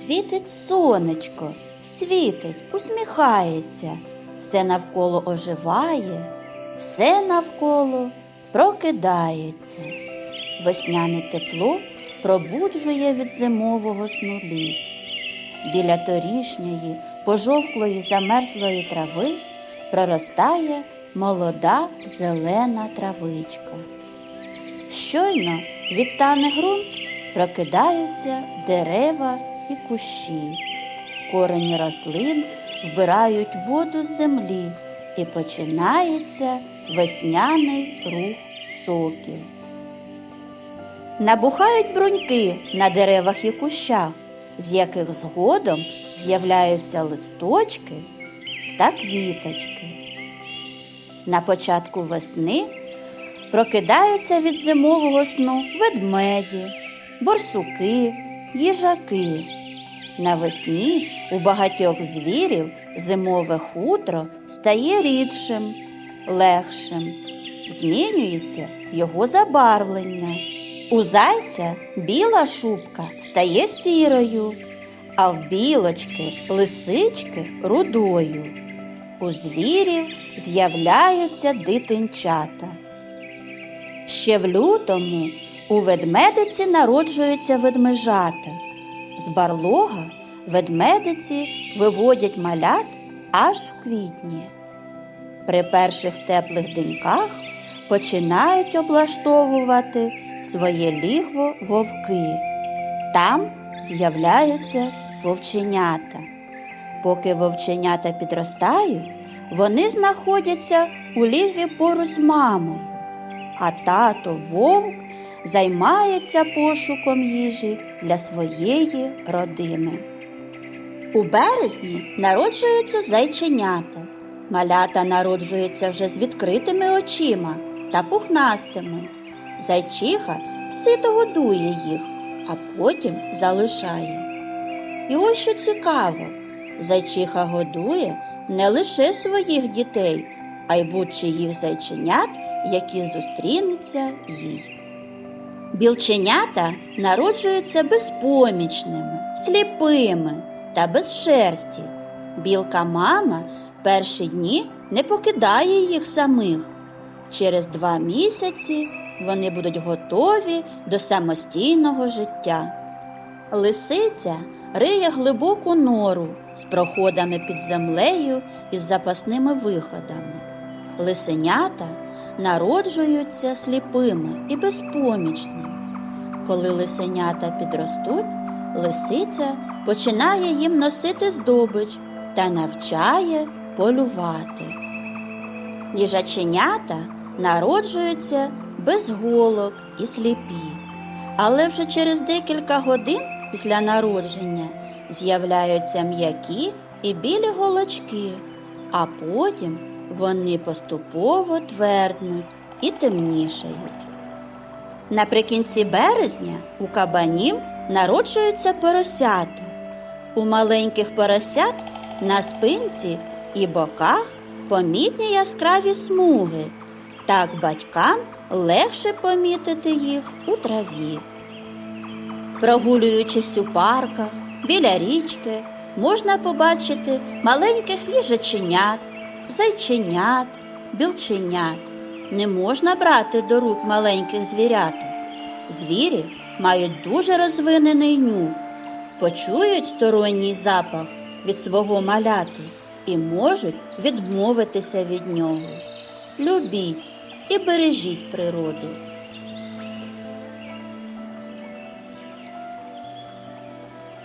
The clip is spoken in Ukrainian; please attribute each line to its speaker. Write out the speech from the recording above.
Speaker 1: Світить сонечко, світить, усміхається, все навколо оживає, все навколо прокидається. Весняне тепло пробуджує від зимового сну ліс. Біля торішньої, пожовклої замерзлої трави проростає молода зелена травичка. Щойно відтане ґрунт, прокидаються дерева і кущі. Корені рослин вбирають воду з землі і починається весняний рух соків. Набухають бруньки на деревах і кущах, з яких згодом з'являються листочки та квіточки. На початку весни прокидаються від зимового сну ведмеді, борсуки, їжаки. Навесні у багатьох звірів зимове хутро стає рідшим, легшим, змінюється його забарвлення. У зайця біла шубка стає сірою, а в білочки, лисички рудою. У звірів з'являються дитинчата. Ще в лютому у ведмедиці народжуються ведмежата. З барлога ведмедиці виводять малят аж в квітні. При перших теплих деньках починають облаштовувати своє лігво вовки. Там з'являються вовченята. Поки вовченята підростають, вони знаходяться у лігві поруч з мамою, а тато вовк займається пошуком їжі для своєї родини. У березні народжуються зайченята. Малята народжуються вже з відкритими очима та пухнастими. Зайчиха сито годує їх, а потім залишає. І ось що цікаво, зайчиха годує не лише своїх дітей, а й будь-чиїх зайченят, які зустрінуться їй. Білченята народжуються безпомічними, сліпими та без шерсті. Білка мама перші дні не покидає їх самих. Через два місяці вони будуть готові до самостійного життя. Лисиця риє глибоку нору з проходами під землею і з запасними виходами. Лисенята народжуються сліпими і безпомічними. Коли лисенята підростуть, лисиця починає їм носити здобич та навчає полювати. Їжаченята народжуються без голок і сліпі, але вже через декілька годин після народження з'являються м'які і білі голочки, а потім вони поступово тверднуть і темнішають. Наприкінці березня у кабанів народжуються поросята. У маленьких поросят на спинці і боках помітні яскраві смуги. Так батькам легше помітити їх у траві. Прогулюючись у парках, біля річки, можна побачити маленьких їжаченят, зайченят, білченят. Не можна брати до рук маленьких звіряток. Звірі мають дуже розвинений нюх, почують сторонній запах від свого маляти і можуть відмовитися від нього. Любіть і бережіть природу.